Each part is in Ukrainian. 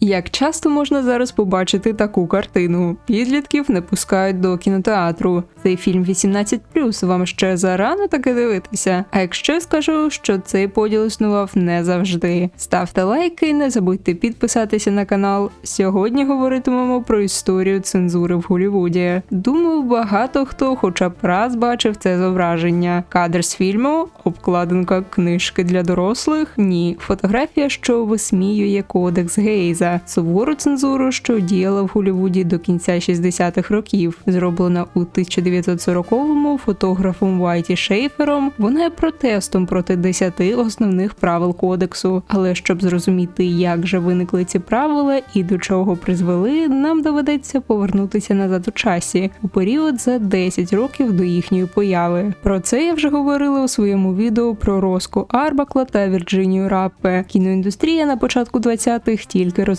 Як часто можна зараз побачити таку картину? Підлітків не пускають до кінотеатру. Цей фільм 18+, вам ще зарано таки дивитися. А якщо скажу, що цей поділ існував не завжди. Ставте лайки, не забудьте підписатися на канал. Сьогодні говоритимемо про історію цензури в Голлівуді. Думаю, багато хто хоча б раз бачив це зображення. Кадр з фільму, обкладинка книжки для дорослих. Ні, фотографія, що висміює кодекс Гейза, сувору цензуру, що діяла в Голлівуді до кінця 60-х років, зроблена у 1940-му фотографом Вайті Шейфером. Вона є протестом проти 10 основних правил кодексу. Але щоб зрозуміти, як же виникли ці правила і до чого призвели, нам доведеться повернутися назад у часі у період за 10 років до їхньої появи. Про це я вже говорила у своєму відео про Роску Арбакла та Вірджинію Раппе. Кіноіндустрія на початку 20-х тільки розвивалася.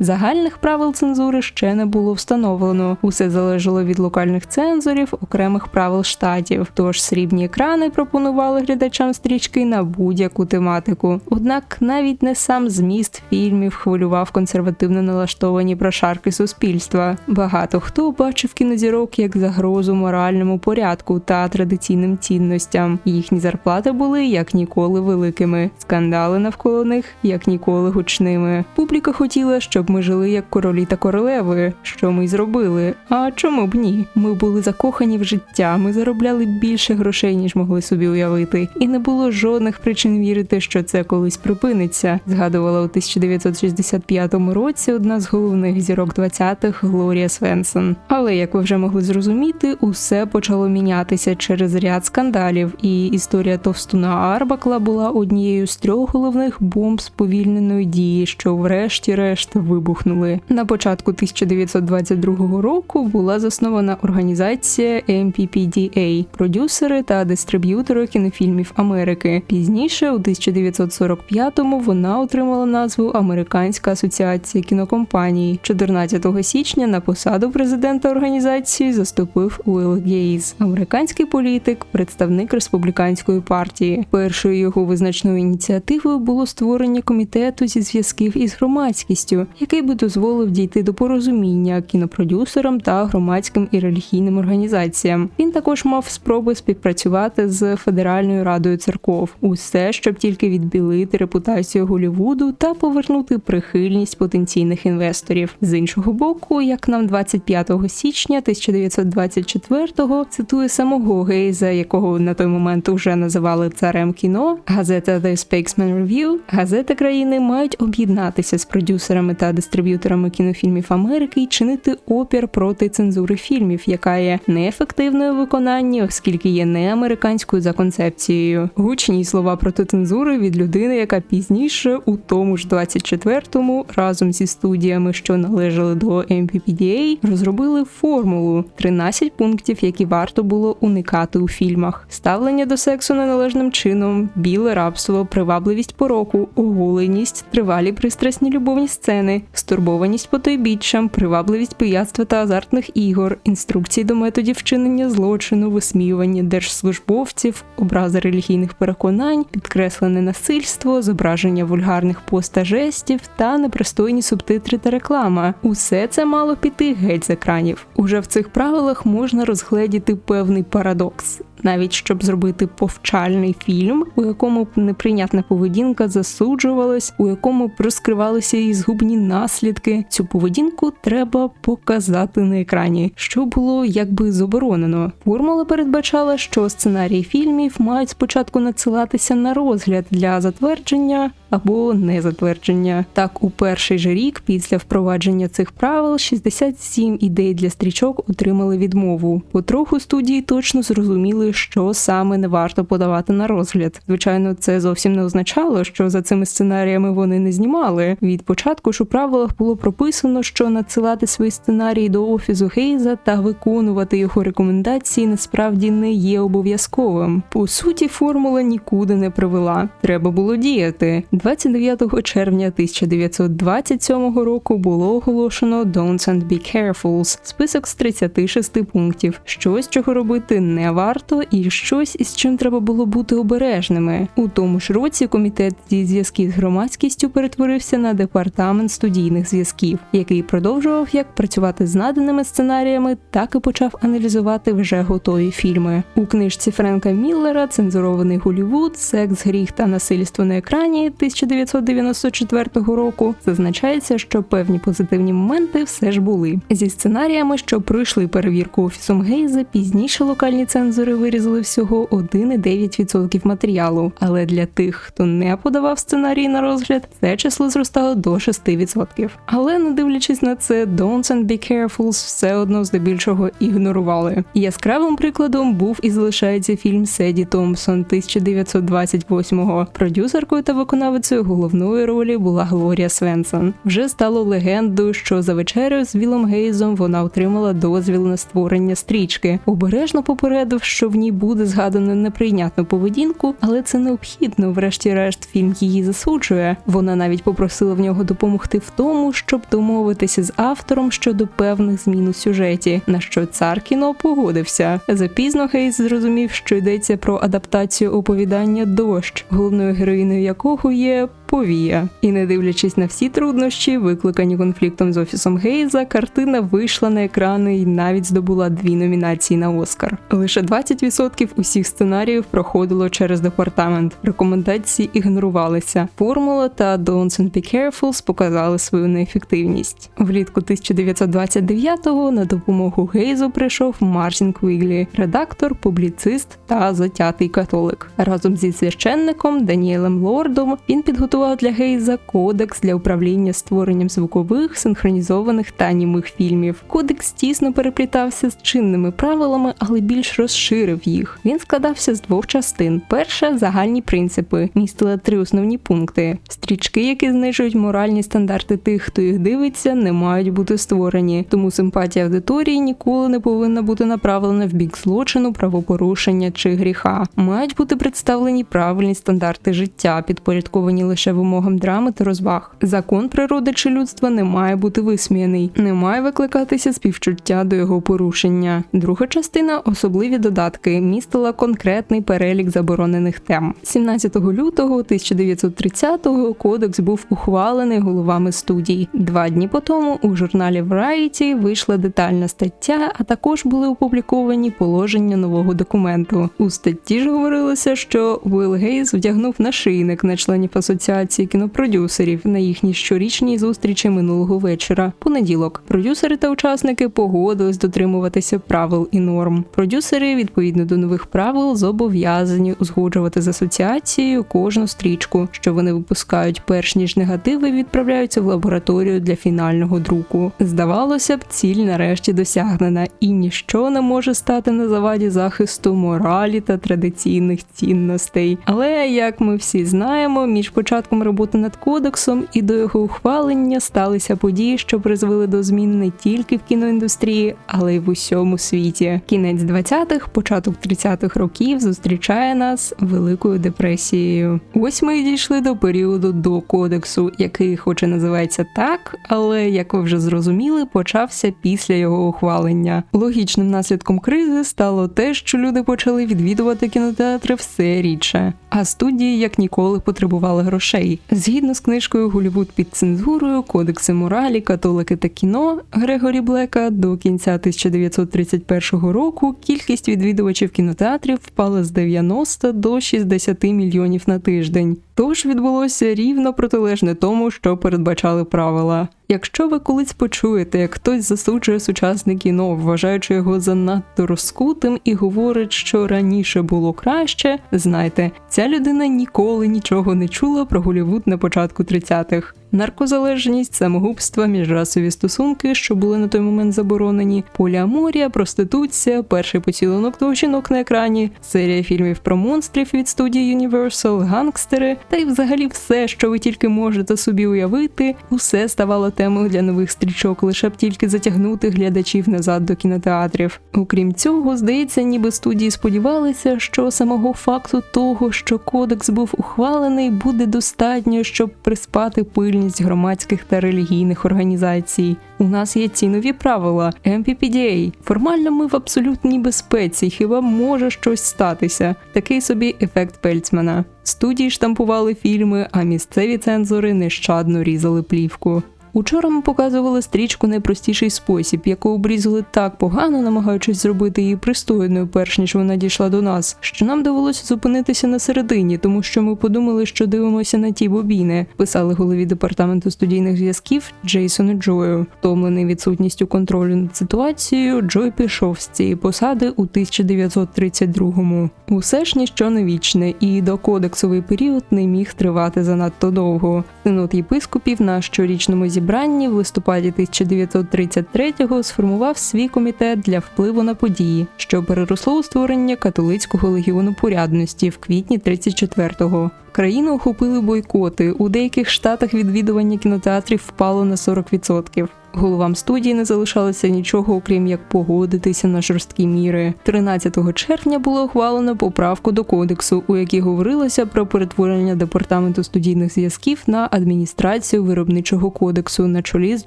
Загальних правил цензури ще не було встановлено. Усе залежало від локальних цензорів, окремих правил штатів. Тож срібні екрани пропонували глядачам стрічки на будь-яку тематику. Однак навіть не сам зміст фільмів хвилював консервативно налаштовані прошарки суспільства. Багато хто бачив кінозірок як загрозу моральному порядку та традиційним цінностям. Їхні зарплати були як ніколи великими, скандали навколо них як ніколи гучними. Публіка хотіла, щоб ми жили як королі та королеви, що ми й зробили. А чому б ні? Ми були закохані в життя, ми заробляли більше грошей, ніж могли собі уявити, і не було жодних причин вірити, що це колись припиниться. Згадувала у 1965 році одна з головних зірок 20-х Глорія Свенсон. Але як ви вже могли зрозуміти, усе почало мінятися через ряд скандалів, і історія товстуна Арбакла була однією з трьох головних бомб сповільненої дії, що врешті-решт вибухнули. На початку 1922 року була заснована організація MPPDA – продюсери та дистриб'ютори кінофільмів Америки. Пізніше, у 1945-му, вона отримала назву Американська асоціація кінокомпаній. 14 січня на посаду президента організації заступив Уилл Гейз, американський політик, представник республіканської партії. Першою його визначною ініціативою було створення комітету зі зв'язків із громадськістю, який би дозволив дійти до порозуміння кінопродюсерам та громадським і релігійним організаціям. Він також мав спроби співпрацювати з Федеральною радою церков. Усе, щоб тільки відбілити репутацію Голлівуду та повернути прихильність потенційних інвесторів. З іншого боку, як нам 25 січня 1924-го цитує самого Гейза, якого на той момент уже називали царем кіно. Газета The Spokesman Review, газети країни мають об'єднатися з продюсерами та дистриб'юторами кінофільмів Америки і чинити опір проти цензури фільмів, яка є неефективною в виконанні, оскільки є не американською за концепцією. Гучні слова проти цензури від людини, яка пізніше, у тому ж 24-му, разом зі студіями, що належали до MPPDA, розробили формулу 13 пунктів, які варто було уникати у фільмах: ставлення до сексу неналежним чином, біле рабство, привабливість пороку, оголеність, тривалі пристрасні любовні сцени, стурбованість потойбіччям, привабливість пияцтва та азартних ігор, інструкції до методів вчинення злочину, висміювання держслужбовців, образи релігійних переконань, підкреслене насильство, зображення вульгарних пост та жестів та непристойні субтитри та реклама. Усе це мало піти геть з екранів. Уже в цих правилах можна розгледіти певний парадокс. Навіть щоб зробити повчальний фільм, у якому б неприйнятна поведінка засуджувалась, у якому б розкривалися її згубні наслідки, цю поведінку треба показати на екрані, що було якби заборонено. Формула передбачала, що сценарії фільмів мають спочатку надсилатися на розгляд для затвердження або незатвердження. Так, у перший же рік після впровадження цих правил 67 ідей для стрічок отримали відмову. Потроху студії точно зрозуміли, що саме не варто подавати на розгляд. Звичайно, це зовсім не означало, що за цими сценаріями вони не знімали. Від початку ж у правилах було прописано, що надсилати свої сценарії до офісу Гейза та виконувати його рекомендації насправді не є обов'язковим. По суті, формула нікуди не привела. Треба було діяти. 29 червня 1927 року було оголошено Don'ts and Be Carefuls – список з 36 пунктів. Щось, чого робити не варто, багато і щось, із чим треба було бути обережними. У тому ж році комітет зі зв'язків з громадськістю перетворився на департамент студійних зв'язків, який продовжував як працювати з наданими сценаріями, так і почав аналізувати вже готові фільми. У книжці Френка Міллера Цензурований Голівуд, секс, гріх та насильство на екрані 1994 року зазначається, що певні позитивні моменти все ж були зі сценаріями, що пройшли перевірку офісом Гейза. Пізніше локальні цензори вирізали всього 1,9% матеріалу. Але для тих, хто не подавав сценарій на розгляд, це число зростало до 6%. Але не дивлячись на це, Don'ts and Be Carefuls все одно здебільшого ігнорували. Яскравим прикладом був і залишається фільм Седі Томпсон 1928-го. Продюсеркою та виконавицею головної ролі була Глорія Свенсон. Вже стало легендою, що за вечерею з Вілом Гейзом вона отримала дозвіл на створення стрічки, обережно попередив, що в ній буде згадано неприйнятну поведінку, але це необхідно. Врешті-решт, фільм її засуджує. Вона навіть попросила в нього допомогти в тому, щоб домовитися з автором щодо певних змін у сюжеті, на що цар кіно погодився. Запізно Гейз зрозумів, що йдеться про адаптацію оповідання дощ, головною героїною якого є повія. І не дивлячись на всі труднощі, викликані конфліктом з офісом Гейза, картина вийшла на екрани і навіть здобула дві номінації на Оскар. Лише 20% усіх сценаріїв проходило через департамент. Рекомендації ігнорувалися. Формула та Don'ts and Be Carefuls показали свою неефективність. Влітку 1929-го на допомогу Гейзу прийшов Мартін Квіглі, редактор, публіцист та затятий католик. Разом зі священником Даніелем Лордом він підготував для Гейза кодекс для управління створенням звукових, синхронізованих та німих фільмів. Кодекс тісно переплітався з чинними правилами, але більш розширив їх. Він складався з двох частин: перша загальні принципи, містила три основні пункти: стрічки, які знижують моральні стандарти тих, хто їх дивиться, не мають бути створені. Тому симпатія аудиторії ніколи не повинна бути направлена в бік злочину, правопорушення чи гріха. Мають бути представлені правильні стандарти життя, підпорядковані лише вимогам драми та розваг. Закон природи чи людства не має бути висміяний, не має викликатися співчуття до його порушення. Друга частина особливі додатки містила конкретний перелік заборонених тем. 17 лютого 1930-го кодекс був ухвалений головами студій. Два дні по тому у журналі Variety вийшла детальна стаття, а також були опубліковані положення нового документу. У статті ж говорилося, що Уилл Гейз вдягнув нашийник на членів асоціації кінопродюсерів на їхній щорічній зустрічі минулого вечора. Понеділок продюсери та учасники погодились дотримуватися правил і норм. Продюсери, відповідно до нових правил, зобов'язані узгоджувати з асоціацією кожну стрічку, що вони випускають, перш ніж негативи відправляються в лабораторію для фінального друку. Здавалося б, ціль нарешті досягнена, і ніщо не може стати на заваді захисту моралі та традиційних цінностей. Але як ми всі знаємо, між початком роботи над кодексом і до його ухвалення сталися події, що призвели до змін не тільки в кіноіндустрії, але й в усьому світі. Кінець 20-х, початок 30-х років зустрічає нас великою депресією. Ось ми дійшли до періоду до кодексу, який, хоч і називається так, але як ви вже зрозуміли, почався після його ухвалення. Логічним наслідком кризи стало те, що люди почали відвідувати кінотеатри все рідше, а студії як ніколи потребували грошей. Згідно з книжкою Голівуд під цензурою, кодекси моралі, католики та кіно Грегорі Блека до кінця 1931 року кількість відвідувачів кінотеатрів впала з 90 до 60 мільйонів на тиждень. Тож відбулося рівно протилежне тому, що передбачали правила. Якщо ви колись почуєте, як хтось засуджує сучасне кіно, вважаючи його занадто розкутим і говорить, що раніше було краще, знайте, ця людина ніколи нічого не чула про Голівуд на початку 30-х. Наркозалежність, самогубства, міжрасові стосунки, що були на той момент заборонені, поліаморія, проституція, перший поцілунок двох жінок на екрані, серія фільмів про монстрів від студії Universal, гангстери, та й взагалі все, що ви тільки можете собі уявити, усе ставало темою для нових стрічок, лише б тільки затягнути глядачів назад до кінотеатрів. Окрім цього, здається, ніби студії сподівалися, що самого факту того, що кодекс був ухвалений, буде достатньо, щоб приспати пиль прихильність громадських та релігійних організацій. У нас є ці нові правила MPPDA. Формально ми в абсолютній безпеці, хіба може щось статися? Такий собі ефект Пельцмана. Студії штампували фільми, а місцеві цензори нещадно різали плівку. Учора ми показували стрічку найпростіший спосіб, яку обрізали так погано, намагаючись зробити її пристойною, перш ніж вона дійшла до нас, що нам довелося зупинитися на середині, тому що ми подумали, що дивимося на ті бобіни, писали голові департаменту студійних зв'язків Джейсону Джою. Втомлений відсутністю контролю над ситуацією, Джой пішов з цієї посади у 1932-му. Усе ж ніщо не вічне, і докодексовий період не міг тривати занадто довго. Синод єпископів на щорічному зібранні в листопаді 1933-го сформував свій комітет для впливу на події, що переросло у створення католицького легіону порядності в квітні 34-го. Країну охопили бойкоти. У деяких штатах відвідування кінотеатрів впало на 40%. Головам студії не залишалося нічого, окрім як погодитися на жорсткі міри. 13 червня було ухвалено поправку до кодексу, у якій говорилося про перетворення департаменту студійних зв'язків на адміністрацію виробничого кодексу на чолі з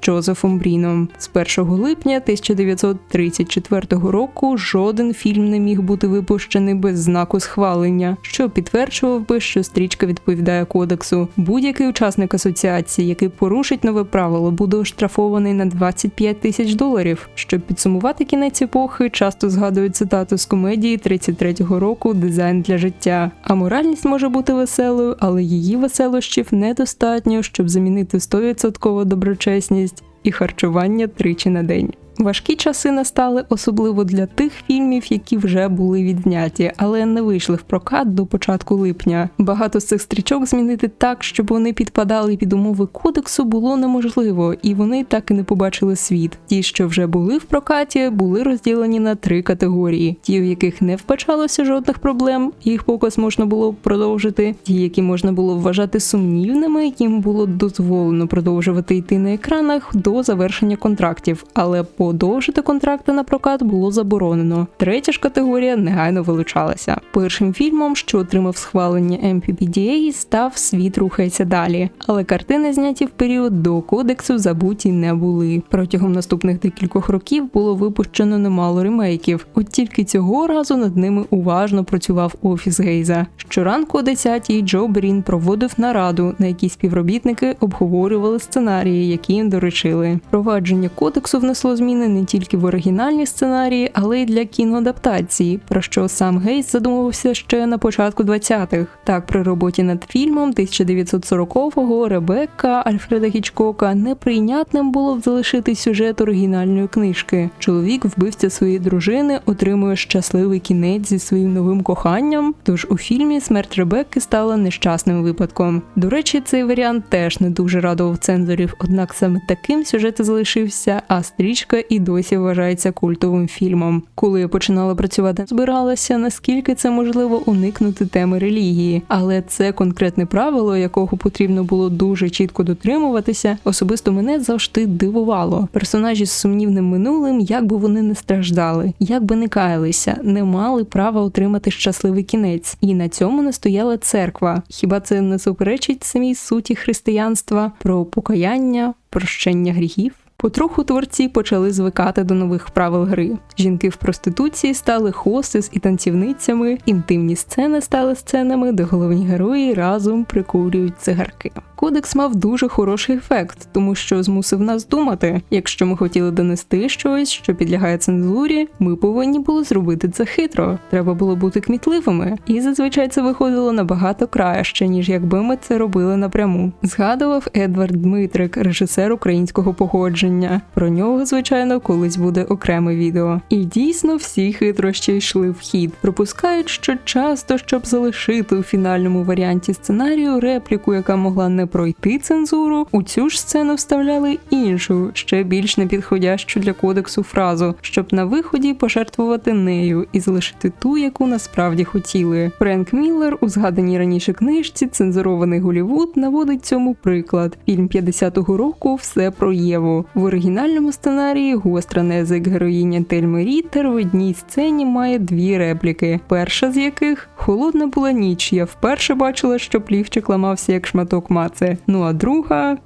Джозефом Бріном. З 1 липня 1934 року жоден фільм не міг бути випущений без знаку схвалення, що підтверджував би, що стрічка відповідає кодексу. Будь-який учасник асоціації, який порушить нове правило, буде оштрафований на 25 тисяч доларів. Щоб підсумувати кінець епохи, часто згадують цитату з комедії 33-го року Дизайн для життя. А моральність може бути веселою, але її веселощів недостатньо, щоб замінити 100% доброчесність і харчування тричі на день. Важкі часи настали особливо для тих фільмів, які вже були відзняті, але не вийшли в прокат до початку липня. Багато з цих стрічок змінити так, щоб вони підпадали під умови кодексу, було неможливо, і вони так і не побачили світ. Ті, що вже були в прокаті, були розділені на три категорії: ті, в яких не вбачалося жодних проблем, їх показ можна було продовжити. Ті, які можна було вважати сумнівними, їм було дозволено продовжувати йти на екранах до завершення контрактів, але подовжити контракти на прокат було заборонено. Третя ж категорія негайно вилучалася. Першим фільмом, що отримав схвалення MPPDA, став Світ рухається далі, але картини, зняті в період до кодексу, забуті не були. Протягом наступних декількох років було випущено немало ремейків. От тільки цього разу над ними уважно працював офіс Гейза. Щоранку о 10-й Джо Брін проводив нараду, на якій співробітники обговорювали сценарії, які їм доручили. Провадження кодексу внесло зміни не тільки в оригінальні сценарії, але й для кіноадаптації, про що сам Гейс задумувався ще на початку 20-х. Так, при роботі над фільмом 1940-го Ребекка Альфреда Гічкока неприйнятним було б залишити сюжет оригінальної книжки. Чоловік, вбивця своєї дружини, отримує щасливий кінець зі своїм новим коханням. Тож у фільмі смерть Ребекки стала нещасним випадком. До речі, цей варіант теж не дуже радував цензорів, однак саме таким сюжет залишився, а стрічка і досі вважається культовим фільмом. Коли я починала працювати, збиралася наскільки це можливо уникнути теми релігії, але це конкретне правило, якого потрібно було дуже чітко дотримуватися, особисто мене завжди дивувало. Персонажі з сумнівним минулим, як би вони не страждали, як би не каялися, не мали права отримати щасливий кінець, і на цьому не стояла церква. Хіба це не суперечить самій суті християнства про покаяння, прощення гріхів? Потроху творці почали звикати до нових правил гри. Жінки в проституції стали хостес і танцівницями, інтимні сцени стали сценами, де головні герої разом прикурюють цигарки. Кодекс мав дуже хороший ефект, тому що змусив нас думати, якщо ми хотіли донести щось, що підлягає цензурі, ми повинні були зробити це хитро. Треба було бути кмітливими, і зазвичай це виходило набагато краще, ніж якби ми це робили напряму. Згадував Едвард Дмитрик, режисер українського походження. Про нього, звичайно, колись буде окреме відео. І дійсно всі хитрощі йшли в хід, пропускають, що часто, щоб залишити у фінальному варіанті сценарію репліку, яка могла не пройти цензуру, у цю ж сцену вставляли іншу, ще більш непідходящу для кодексу фразу, щоб на виході пожертвувати нею і залишити ту, яку насправді хотіли. Френк Міллер у згаданій раніше книжці Цензурований Голівуд наводить цьому приклад. Фільм 50-го року все про Єву. В оригінальному сценарії гостра на язик героїня Тельми Ріттер в одній сцені має дві репліки. Перша з яких холодна була ніч. Я вперше бачила, що плівчик ламався як шматок маце. Ну а друга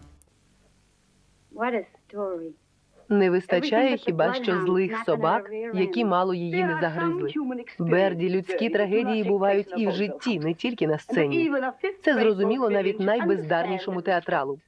Не вистачає хіба що злих собак, які мало її не загризли. Берді, людські трагедії бувають і в житті, не тільки на сцені. Це зрозуміло навіть найбездарнішому театралу.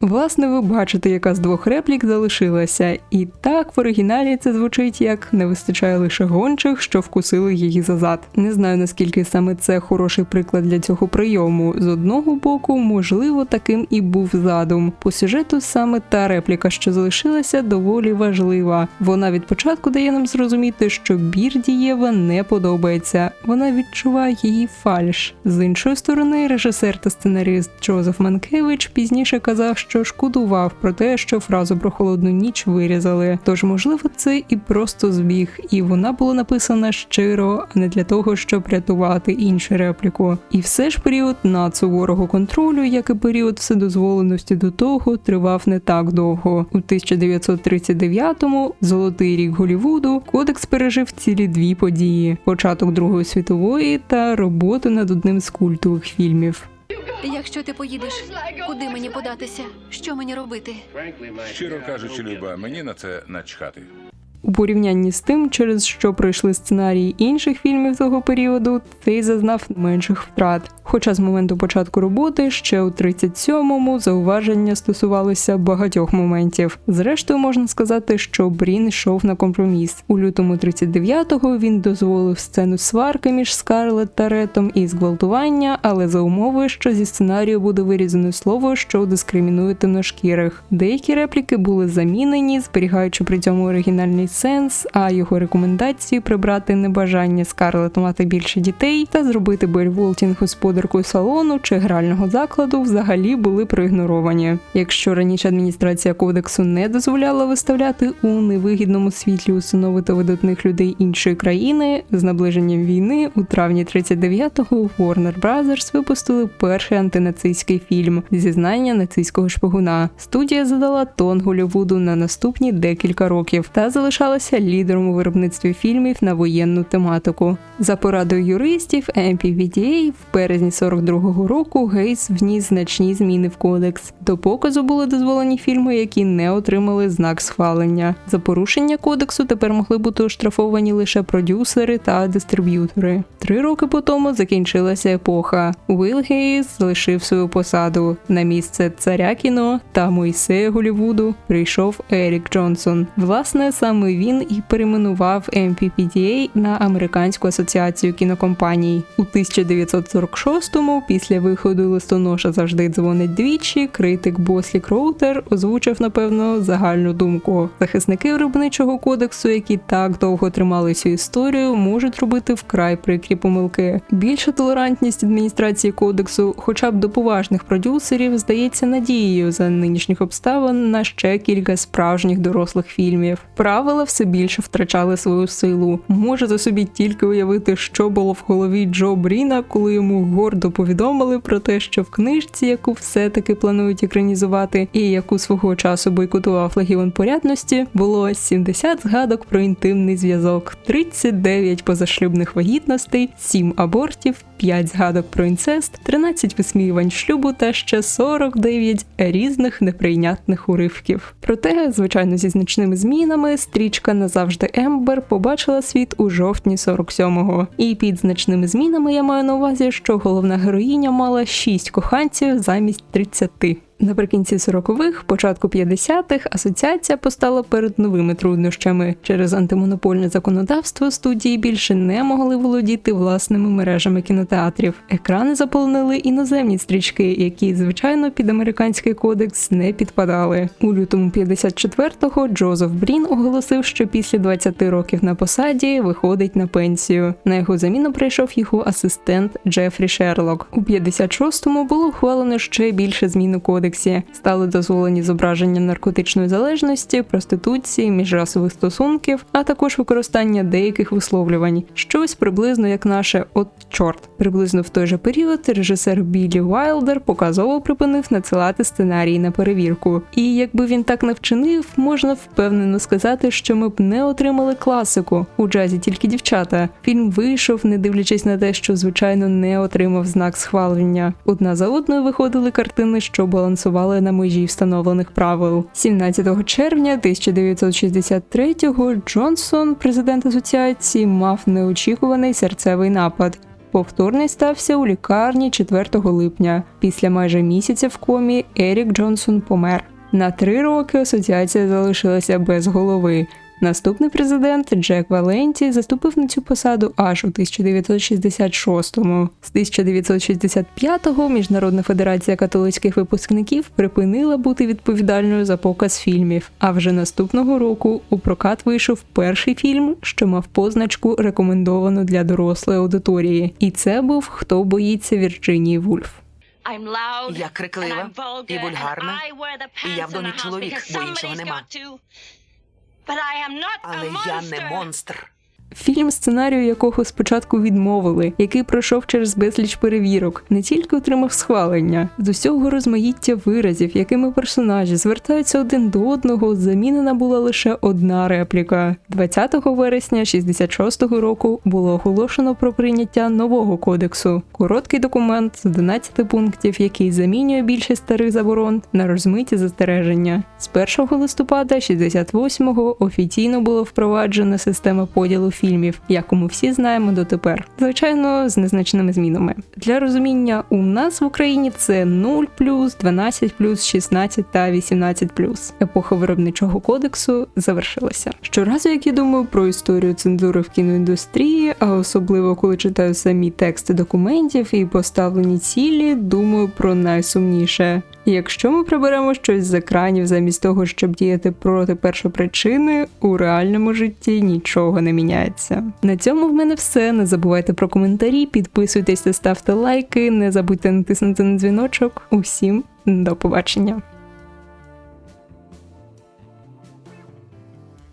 Власне, ви бачите, яка з двох реплік залишилася, і так в оригіналі це звучить як не вистачає лише гончих, що вкусили її за зад. Не знаю наскільки саме це хороший приклад для цього прийому. З одного боку, можливо, таким і був задум. По сюжету саме та репліка, що залишилася, доволі важлива. Вона від початку дає нам зрозуміти, що Бірдієва не подобається. Вона відчуває її фальш. З іншої сторони, режисер та сценаріст Джозеф Манкевич пізніше казав, що шкодував про те, що фразу про холодну ніч вирізали. Тож, можливо, це і просто збіг, і вона була написана щиро, а не для того, щоб рятувати іншу репліку. І все ж період надсуворого контролю, як і період вседозволеності до того, тривав не так довго. У 1939-му, золотий рік Голівуду, кодекс пережив цілі дві події: початок Другої світової та роботу над одним з культових фільмів. Якщо ти поїдеш, куди мені податися? Що мені робити? Щиро кажучи, Люба, мені на це начхати. У порівнянні з тим, через що пройшли сценарії інших фільмів того періоду, цей зазнав менших втрат. Хоча з моменту початку роботи ще у 37-му зауваження стосувалися багатьох моментів. Зрештою, можна сказати, що Брін йшов на компроміс. У лютому 39-го він дозволив сцену сварки між Скарлетт та Ретом і зґвалтування, але за умови, що зі сценарію буде вирізане слово, що дискримінує темношкірих. Деякі репліки були замінені, зберігаючи при цьому оригінальний сенс, а його рекомендації прибрати небажання Скарлетт мати більше дітей та зробити Бель Волтінг господаркою салону чи грального закладу взагалі були проігноровані. Якщо раніше адміністрація кодексу не дозволяла виставляти у невигідному світлі установи та видатних людей іншої країни, з наближенням війни у травні 39-го Warner Brothers випустили перший антинацистський фільм Зізнання нацистського шпигуна. Студія задала тон Голлівуду на наступні декілька років та залишалася лідером у виробництві фільмів на воєнну тематику. За порадою юристів MPVDA в березні 42-го року Гейс вніс значні зміни в кодекс. До показу були дозволені фільми, які не отримали знак схвалення. За порушення кодексу тепер могли бути оштрафовані лише продюсери та дистриб'ютори. Три роки по тому закінчилася епоха. Уилл Гейс залишив свою посаду. На місце царя кіно та Мойсея Голлівуду прийшов Ерік Джонсон. Власне, саме він і перейменував MPPDA на Американську асоціацію кінокомпаній. У 1946-му, після виходу листоноша завжди дзвонить двічі. Критик Бослі Кроутер озвучив напевно загальну думку. Захисники виробничого кодексу, які так довго тримали цю історію, можуть робити вкрай прикрі помилки. Більша толерантність адміністрації кодексу, хоча б до поважних продюсерів, здається надією за нинішніх обставин на ще кілька справжніх дорослих фільмів. Правила все більше втрачали свою силу. Може за собі тільки уявити, що було в голові Джо Бріна, коли йому гордо повідомили про те, що в книжці, яку все-таки планують екранізувати, і яку свого часу бойкотував Легіон порядності, було 70 згадок про інтимний зв'язок, 39 позашлюбних вагітностей, 7 абортів, 5 згадок про інцест, 13 висміювань шлюбу та ще 49 різних неприйнятних уривків. Проте, звичайно, зі значними змінами стрічка назавжди Ембер побачила світ у жовтні 47-го. І під значними змінами я маю на увазі, що головна героїня мала 6 коханців замість 30. Наприкінці 40-х, початку 50-х асоціація постала перед новими труднощами. Через антимонопольне законодавство студії більше не могли володіти власними мережами кінотеатрів. Екрани заповнили іноземні стрічки, які, звичайно, під американський кодекс не підпадали. У лютому 54-го Джозеф Брін оголосив, що після 20 років на посаді виходить на пенсію. На його заміну прийшов його асистент Джефрі Шерлок. У 56-му було ухвалено ще більше змін у кодексі. Стали дозволені зображення наркотичної залежності, проституції, міжрасових стосунків, а також використання деяких висловлювань. Щось приблизно як наше от чорт. Приблизно в той же період режисер Біллі Вайлдер показово припинив надсилати сценарії на перевірку. І якби він так не вчинив, можна впевнено сказати, що ми б не отримали класику у джазі тільки дівчата. Фільм вийшов, не дивлячись на те, що звичайно не отримав знак схвалення. Одна за одною виходили картини, що балансували балансували на межі встановлених правил. 17 червня 1963-го Джонсон, президент асоціації, мав неочікуваний серцевий напад. Повторний стався у лікарні 4 липня. Після майже місяця в комі Ерік Джонсон помер. На три роки асоціація залишилася без голови. Наступний президент Джек Валенті заступив на цю посаду аж у 1966-му. З 1965-го Міжнародна федерація католицьких випускників припинила бути відповідальною за показ фільмів. А вже наступного року у прокат вийшов перший фільм, що мав позначку рекомендовану для дорослої аудиторії. І це був Хто боїться Вірджинії Вульф. Я криклива і вульгарна, і я в домі чоловік, бо іншого нема. Але я не монстр. Фільм, сценарію якого спочатку відмовили, який пройшов через безліч перевірок, не тільки отримав схвалення, з усього розмаїття виразів, якими персонажі звертаються один до одного, замінена була лише одна репліка. 20 вересня 66-го року було оголошено про прийняття нового кодексу. Короткий документ з 11 пунктів, який замінює більшість старих заборон на розмиті застереження. З 1 листопада 68-го офіційно було впроваджена система поділу фільмів, яку ми всі знаємо дотепер. Звичайно, з незначними змінами. Для розуміння, у нас в Україні це 0 12 16 та 18 Епоха виробничого кодексу завершилася. Щоразу, як я думаю про історію цензури в кіноіндустрії, а особливо коли читаю самі тексти документів і поставлені цілі, думаю про найсумніше. Якщо ми приберемо щось з екранів замість того, щоб діяти проти першопричини, у реальному житті нічого не міняється. На цьому в мене все. Не забувайте про коментарі, підписуйтесь та ставте лайки, не забудьте натиснути на дзвіночок. Усім до побачення!